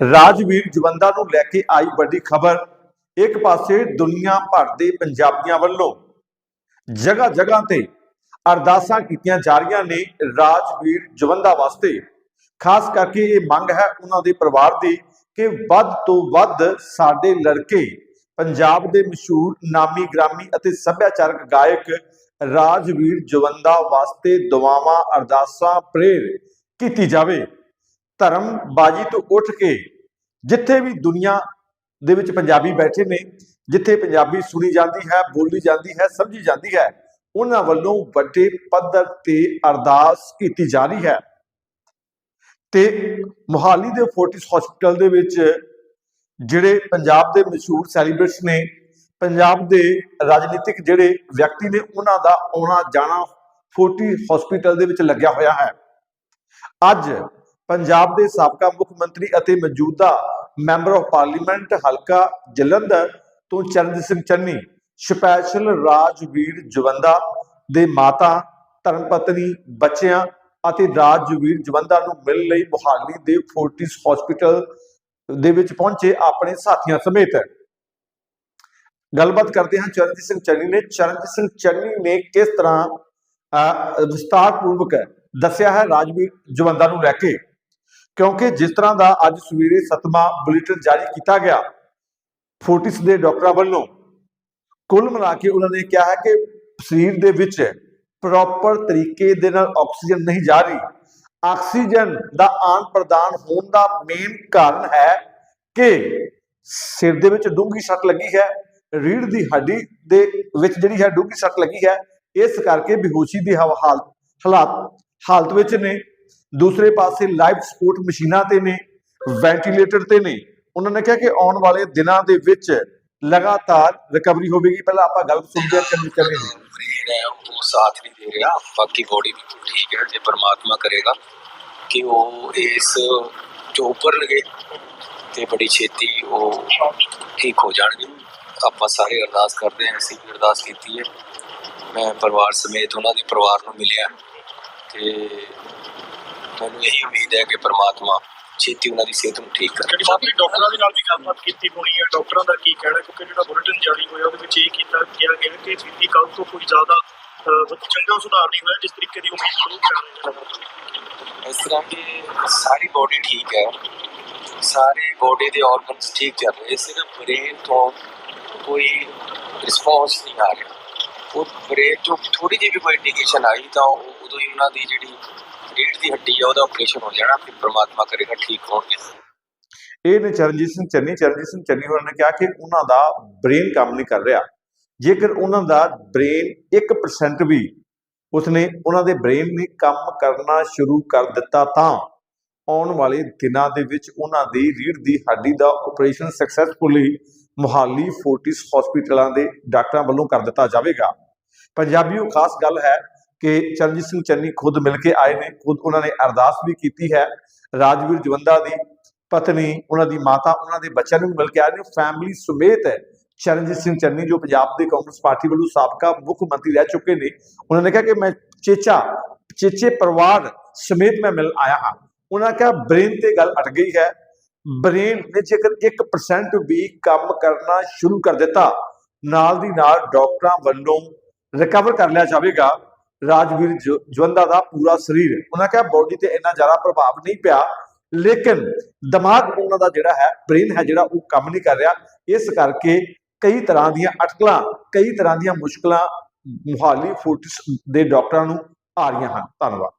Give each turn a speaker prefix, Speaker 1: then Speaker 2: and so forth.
Speaker 1: ਰਾਜਵੀਰ ਜਵੰਦਾ ਨੂੰ ਲੈ ਕੇ ਆਈ ਵੱਡੀ ਖਬਰ। ਇੱਕ ਪਾਸੇ ਦੁਨੀਆ ਭਰ ਦੇ ਪੰਜਾਬੀਆਂ ਵੱਲੋਂ ਜਗ੍ਹਾ ਜਗ੍ਹਾ ਤੇ ਅਰਦਾਸਾਂ ਕੀਤੀਆਂ ਜਾ ਰਹੀਆਂ ਨੇ ਰਾਜਵੀਰ ਜਵੰਦਾ ਵਾਸਤੇ। ਖਾਸ ਕਰਕੇ ਇਹ ਮੰਗ ਹੈ ਉਹਨਾਂ ਦੇ ਪਰਿਵਾਰ ਦੀ ਕਿ ਵੱਧ ਤੋਂ ਵੱਧ ਸਾਡੇ ਲੜਕੇ, ਪੰਜਾਬ ਦੇ ਮਸ਼ਹੂਰ ਨਾਮੀ ਗ੍ਰਾਮੀ ਅਤੇ ਸੱਭਿਆਚਾਰਕ ਗਾਇਕ ਰਾਜਵੀਰ ਜਵੰਦਾ ਵਾਸਤੇ ਦੁਆਵਾਂ, ਅਰਦਾਸਾਂ, ਪ੍ਰੇਰ ਕੀਤੀ ਜਾਵੇ। ਧਰਮ ਬਾਜੀ ਤੋਂ ਉੱਠ ਕੇ ਜਿੱਥੇ ਵੀ ਦੁਨੀਆ ਦੇ ਵਿੱਚ ਪੰਜਾਬੀ ਬੈਠੇ ਨੇ, ਜਿੱਥੇ ਪੰਜਾਬੀ ਸੁਣੀ ਜਾਂਦੀ ਹੈ, ਬੋਲੀ ਜਾਂਦੀ ਹੈ, ਸਮਝੀ ਜਾਂਦੀ ਹੈ, ਉਹਨਾਂ ਵੱਲੋਂ ਵੱਡੇ ਪੱਧਰ ਤੇ ਅਰਦਾਸ ਕੀਤੀ ਜਾ ਰਹੀ ਹੈ। ਤੇ ਮੁਹਾਲੀ ਦੇ ਫੋਰਟਿਸ ਹਸਪੀਟਲ ਦੇ ਵਿੱਚ ਜਿਹੜੇ ਪੰਜਾਬ ਦੇ ਮਸ਼ਹੂਰ ਸੈਲੀਬ੍ਰਿਟਸ ਨੇ, ਪੰਜਾਬ ਦੇ ਰਾਜਨੀਤਿਕ ਜਿਹੜੇ ਵਿਅਕਤੀ ਨੇ, ਉਹਨਾਂ ਦਾ ਆਉਣਾ ਜਾਣਾ ਫੋਰਟੀ ਹਸਪੀਟਲ ਦੇ ਵਿੱਚ ਲੱਗਿਆ ਹੋਇਆ ਹੈ। ਅੱਜ ਪੰਜਾਬ ਦੇ ਸਾਬਕਾ ਮੁੱਖ ਮੰਤਰੀ ਅਤੇ ਮੌਜੂਦਾ ਮੈਂਬਰ ਆਫ ਪਾਰਲੀਮੈਂਟ ਹਲਕਾ ਜਲੰਧਰ ਤੋਂ ਚਰਨਜੀਤ ਸਿੰਘ ਚੰਨੀ ਸਪੈਸ਼ਲ ਰਾਜਵੀਰ ਜਵੰਦਾ ਦੇ ਮਾਤਾ ਧਰਮ ਪਤਨੀ ਬੱਚਿਆਂ ਅਤੇ ਰਾਜਵੀਰ ਜਵੰਦਾ ਨੂੰ ਮਿਲਣ ਲਈ ਮੁਹਾਲੀ ਦੇ ਫੋਰਟਿਸ ਹਸਪੀਟਲ ਦੇ ਵਿੱਚ ਪਹੁੰਚੇ ਆਪਣੇ ਸਾਥੀਆਂ ਸਮੇਤ। ਗੱਲਬਾਤ ਕਰਦੇ ਹਾਂ ਚਰਨਜੀਤ ਸਿੰਘ ਚੰਨੀ ਨੇ। ਚਰਨਜੀਤ ਸਿੰਘ ਚੰਨੀ ਨੇ ਕਿਸ ਤਰ੍ਹਾਂ ਅਹ, ਵਿਸਤਾਰਪੂਰਵਕ ਦੱਸਿਆ ਹੈ ਰਾਜਵੀਰ ਜਵੰਦਾ ਨੂੰ ਲੈ ਕੇ। ਕਿਉਂਕਿ ਜਿਸ ਤਰ੍ਹਾਂ ਦਾ ਅੱਜ ਸਵੇਰੇ ਸਤਮਾ ਬੁਲੇਟਿਨ ਜਾਰੀ ਕੀਤਾ ਗਿਆ, ਫੋਰਟਿਸ ਦੇ ਡਾਕਟਰਾਂ ਵੱਲੋਂ, ਕੁੱਲ ਮਿਲਾ ਕੇ ਉਹਨਾਂ ਨੇ ਕਿਹਾ ਹੈ ਕਿ ਸਰੀਰ ਦੇ ਵਿੱਚ ਪ੍ਰੋਪਰ ਤਰੀਕੇ ਦੇ ਨਾਲ ਆਕਸੀਜਨ ਨਹੀਂ ਜਾ ਰਹੀ। ਆਕਸੀਜਨ ਦਾ ਆਨ ਪ੍ਰਦਾਨ ਹੋਣ ਦਾ ਮੇਨ ਕਾਰਨ ਹੈ ਕਿ ਸਿਰ ਦੇ ਵਿੱਚ ਡੂੰਘੀ ਸੱਟ ਲੱਗੀ ਹੈ ਰੀੜ ਦੀ ਹੱਡੀ ਦੇ ਵਿੱਚ ਜਿਹੜੀ ਹੈ ਡੂੰਘੀ ਸੱਟ ਲੱਗੀ ਹੈ, ਇਸ ਕਰਕੇ ਬੇਹੋਸ਼ੀ ਦੀ ਹਵਾ- ਹਾਲਾਤ ਹਾਲਤ ਵਿੱਚ ਨੇ। ਦੂਸਰੇ ਪਾਸੇ ਲਾਈਫ ਸਪੋਰਟ ਮਸ਼ੀਨਾਂ ਤੇ ਨੇ, ਵੈਂਟੀਲੇਟਰ ਤੇ ਨੇ। ਉਹਨਾਂ ਨੇ ਕਿਹਾ ਕਿ ਆਉਣ ਵਾਲੇ ਦਿਨਾਂ ਦੇ ਵਿੱਚ ਲਗਾਤਾਰ ਰਿਕਵਰੀ ਹੋਵੇਗੀ। ਪਹਿਲਾਂ ਆਪਾਂ ਗੱਲ ਸੁਣਦੇ ਹਾਂ ਕਿੰਨੀ
Speaker 2: ਕਰ ਰਹੇ ਉਹ ਸਾਥ ਨਹੀਂ ਦੇ ਰਿਹਾ। ਬਾਕੀ ਬੋਡੀ ਵੀ ਠੀਕ ਹੈ, ਜੇ ਪਰਮਾਤਮਾ ਕਰੇਗਾ ਕਿ ਉਹ ਇਸ ਜੋ ਉੱਪਰ ਲਗੇ ਤੇ ਬੜੀ ਛੇਤੀ ਉਹ ਠੀਕ ਹੋ ਜਾਣਗੇ। ਆਪਾਂ ਸਾਰੇ ਅਰਦਾਸ ਕਰਦੇ ਹਾਂ, ਅਸੀਂ ਵੀ ਅਰਦਾਸ ਕੀਤੀ ਹੈ। ਮੈਂ ਪਰਿਵਾਰ ਸਮੇਤ ਉਹਨਾਂ ਦੇ ਪਰਿਵਾਰ ਨੂੰ ਮਿਲਿਆ। ਤੇ ਮੈਨੂੰ ਇਹੀ ਉਮੀਦ ਹੈ ਕਿ ਪ੍ਰਮਾਤਮਾ ਛੇਤੀ ਉਹਨਾਂ ਦੀ ਸਿਹਤ ਨੂੰ ਠੀਕ ਕਰੇ।
Speaker 3: ਜਿਹੜੀ ਸਾਡੀ ਡਾਕਟਰਾਂ ਦੇ ਨਾਲ ਵੀ ਗੱਲਬਾਤ ਕੀਤੀ ਹੋਣੀ ਹੈ ਡਾਕਟਰਾਂ ਦਾ ਕੀ ਕਹਿਣਾ ਕਿਉਂਕਿ ਜਿਹੜਾ ਬੁਲੇਟਿਨ ਜਾਰੀ ਹੋਇਆ ਉਹਦੇ ਵਿੱਚ ਇਹ ਕੀਤਾ ਗਿਆ ਗਿਆ ਕਿ ਬੀਤੀ ਕੱਲ ਤੋਂ ਕੋਈ ਜ਼ਿਆਦਾ ਚੰਗਾ ਸੁਧਾਰ ਨਹੀਂ ਹੋਇਆ ਜਿਸ ਤਰੀਕੇ ਦੀ ਉਮੀਦ ਕਰ
Speaker 2: ਇਸ ਤਰ੍ਹਾਂ ਕਿ ਸਾਰੀ ਬੋਡੀ ਠੀਕ ਹੈ। ਸਾਰੇ ਬੋਡੀ ਦੇ ਆਰਗਨਸ ਠੀਕ ਚੱਲ ਰਹੇ ਸਿਰਫ ਬ੍ਰੇਨ ਤੋਂ ਕੋਈ ਰਿਸਪੌਂਸ ਨਹੀਂ ਆ ਰਿਹਾ। ਉਹ ਬ੍ਰੇਨ ਤੋਂ ਥੋੜੀ ਜਿਹੀ ਵੀ ਕੋਈ ਇੰਡੀਕੇਸ਼ਨ ਆਈ ਤਾਂ ਉਦੋਂ ਹੀ ਉਹਨਾਂ ਦੀ ਜਿਹੜੀ ਰੀੜ ਦੀ ਹੱਡੀ ਹੈ ਉਹਦਾ ਆਪਰੇਸ਼ਨ ਹੋ ਜਾਣਾ, ਫਿਰ ਪ੍ਰਮਾਤਮਾ ਕਰੇਗਾ, ਠੀਕ ਹੋਣਗੇ।
Speaker 1: ਇਹ ਨੇ ਚਰਨਜੀਤ ਸਿੰਘ ਚੰਨੀ, ਚਰਨਜੀਤ ਸਿੰਘ ਚੰਨੀ ਹੋਰਾਂ ਨੇ ਕਿਹਾ ਕਿ ਉਹਨਾਂ ਦਾ ਬ੍ਰੇਨ ਕੰਮ ਨਹੀਂ ਕਰ ਰਿਹਾ। ਜੇਕਰ ਉਹਨਾਂ ਦਾ ਬ੍ਰੇਨ 1% ਵੀ ਉਸਨੇ ਉਹਨਾਂ ਦੇ ਬ੍ਰੇਨ ਨੇ ਕੰਮ ਕਰਨਾ ਸ਼ੁਰੂ ਕਰ ਦਿੱਤਾ ਤਾਂ ਆਉਣ ਵਾਲੇ ਦਿਨਾਂ ਦੇ ਵਿੱਚ ਉਹਨਾਂ ਦੀ ਰੀੜ ਦੀ ਹੱਡੀ ਦਾ ਆਪਰੇਸ਼ਨ ਸਕਸੈਸਫੁਲੀ ਮੁਹਾਲੀ ਫੋਰਟਿਸ ਹਸਪੀਟਲਾਂ ਦੇ ਡਾਕਟਰਾਂ ਵੱਲੋਂ ਕਰ ਦਿੱਤਾ ਜਾਵੇਗਾ। ਪੰਜਾਬੀਓ, ਖਾਸ ਗੱਲ ਹੈ ਕਿ ਚਰਨਜੀਤ ਸਿੰਘ ਚੰਨੀ ਖੁਦ ਮਿਲ ਕੇ ਆਏ ਨੇ, ਖੁਦ ਉਹਨਾਂ ਨੇ ਅਰਦਾਸ ਵੀ ਕੀਤੀ ਹੈ ਰਾਜਵੀਰ ਜਵੰਦਾ ਦੀ ਪਤਨੀ, ਉਹਨਾਂ ਦੀ ਮਾਤਾ, ਉਹਨਾਂ ਦੇ ਬੱਚਿਆਂ ਨੂੰ ਵੀ ਮਿਲ ਕੇ ਆਏ ਨੇ ਫੈਮਿਲੀ ਸਮੇਤ ਹੈ ਚਰਨਜੀਤ ਸਿੰਘ ਚੰਨੀ ਜੋ ਪੰਜਾਬ ਦੇ ਕਾਂਗਰਸ ਪਾਰਟੀ ਵੱਲੋਂ ਸਾਬਕਾ ਮੁੱਖ ਮੰਤਰੀ ਰਹਿ ਚੁੱਕੇ ਨੇ, ਉਹਨਾਂ ਨੇ ਕਿਹਾ ਕਿ ਮੈਂ ਚੇਚਾ, ਚੇਚੇ ਪਰਿਵਾਰ ਸਮੇਤ ਮੈਂ ਮਿਲ ਆਇਆ ਹਾਂ। ਉਹਨਾਂ ਕਿਹਾ ਬ੍ਰੇਨ ਤੇ ਗੱਲ ਅਟ ਗਈ ਹੈ। ਬ੍ਰੇਨ ਨੇ ਜੇਕਰ 1% ਵੀ ਕੰਮ ਕਰਨਾ ਸ਼ੁਰੂ ਕਰ ਦਿੱਤਾ, ਨਾਲ ਦੀ ਨਾਲ ਡਾਕਟਰਾਂ ਵੱਲੋਂ ਰਿਕਵਰ ਕਰ ਲਿਆ ਜਾਵੇਗਾ। ਰਾਜਵੀਰ ਜ- ਜਵੰਦਾ ਦਾ ਪੂਰਾ ਸਰੀਰ। ਉਹਨਾਂ ਕਿਹਾ ਬੋਡੀ ਤੇ ਇੰਨਾ ਜ਼ਿਆਦਾ ਪ੍ਰਭਾਵ ਨਹੀਂ ਪਿਆ, ਲੇਕਿਨ ਦਿਮਾਗ ਉਹਨਾਂ ਦਾ ਜਿਹੜਾ ਹੈ ਬ੍ਰੇਨ ਹੈ ਜਿਹੜਾ, ਉਹ ਕੰਮ ਨਹੀਂ ਕਰ ਰਿਹਾ। ਇਸ ਕਰਕੇ ਕਈ ਤਰ੍ਹਾਂ ਦੀਆਂ ਅਟਕਲਾਂ, ਕਈ ਤਰ੍ਹਾਂ ਦੀਆਂ ਮੁਸ਼ਕਲਾਂ ਮੁਹਾਲੀ ਫੋਰਟਿਸ ਦੇ ਡਾਕਟਰਾਂ ਨੂੰ ਆ ਰਹੀਆਂ ਹਨ। ਧੰਨਵਾਦ।